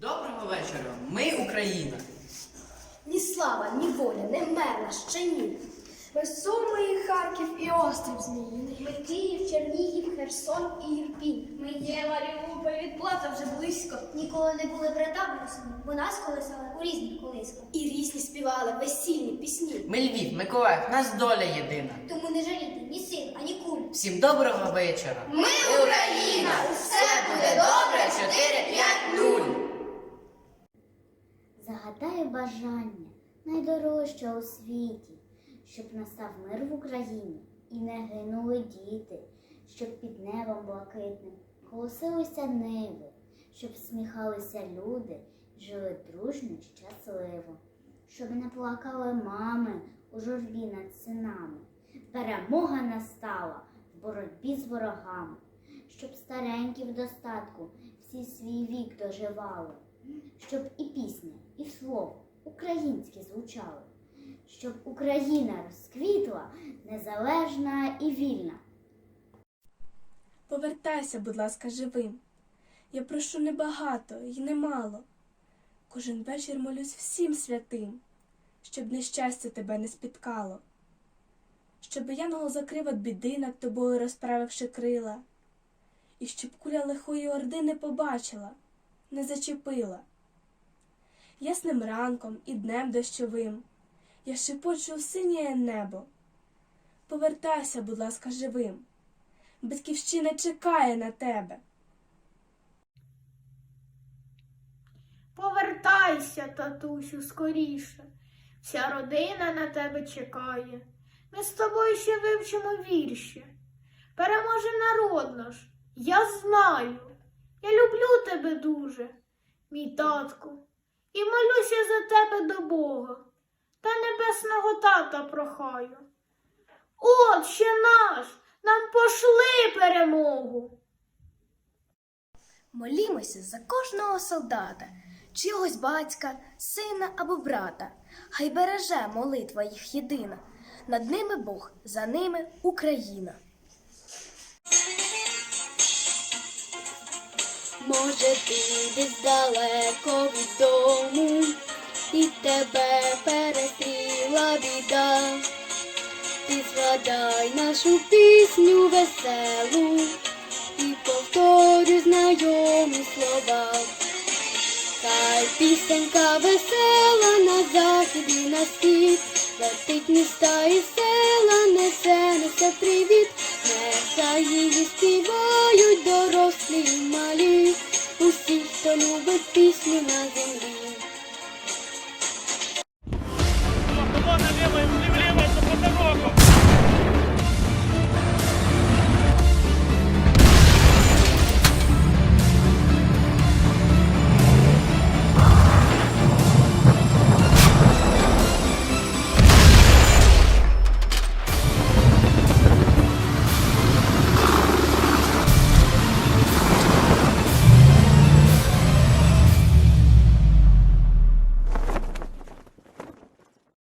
Доброго вечора. Ми Україна. Ні слава, ні воля, не мерна, ще ні. Ми Суми, Харків і острів Зміїний. Ми Київ, Чернігів, Херсон і Ірпінь. Ми є Маріуполь, відплата вже близько. Ніколи не були перетаблюсами, бо нас колисали у різних колисках. І різні співали весільні пісні. Ми Львів, Миколаїв, нас доля єдина. Тому не жалійте ні сил, ані куль. Всім доброго вечора. Ми Україна! Все буде добре! 4-5-0! Загадаю бажання найдорожче у світі, щоб настав мир в Україні і не гинули діти, щоб під небом блакитним колосилися ниви, щоб сміхалися люди, жили дружно й щасливо, щоб не плакали мами у журбі над синами. Перемога настала в боротьбі з ворогами, щоб старенькі в достатку всі свій вік доживали щоб і пісня, і слово українське звучали, щоб Україна розквітла незалежна і вільна. Повертайся, будь ласка, живим. Я прошу небагато і немало. Кожен вечір молюсь всім святим, щоб нещастя тебе не спіткало, щоб янгол закрив від біди над тобою, розправивши крила, і щоб куля лихої орди не побачила, не зачепила. Ясним ранком і днем дощовим я шепочу у синє небо. Повертайся, будь ласка, живим. Батьківщина чекає на тебе. Повертайся, татусю, скоріше. Вся родина на тебе чекає. Ми з тобою ще вивчимо вірші. Переможе народ наш, я знаю. Я люблю тебе дуже, мій татку, і молюся за тебе до Бога та небесного тата прохаю. Отче наш, нам пошли перемогу. Молімося за кожного солдата, чогось батька, сина або брата. Хай береже молитва їх єдина. Над ними Бог, за ними Україна. Може, ти десь далеко від дому, і тебе перестріла біда. Ти згадай нашу пісню веселу і повторюй знайомі слова. Хай пісенька весела на захід і на схід, летить міста і села, несе, несе привіт, нехай її співають дорослі і малі, усі, хто любить пісню на землі. Колона вліво, вліво.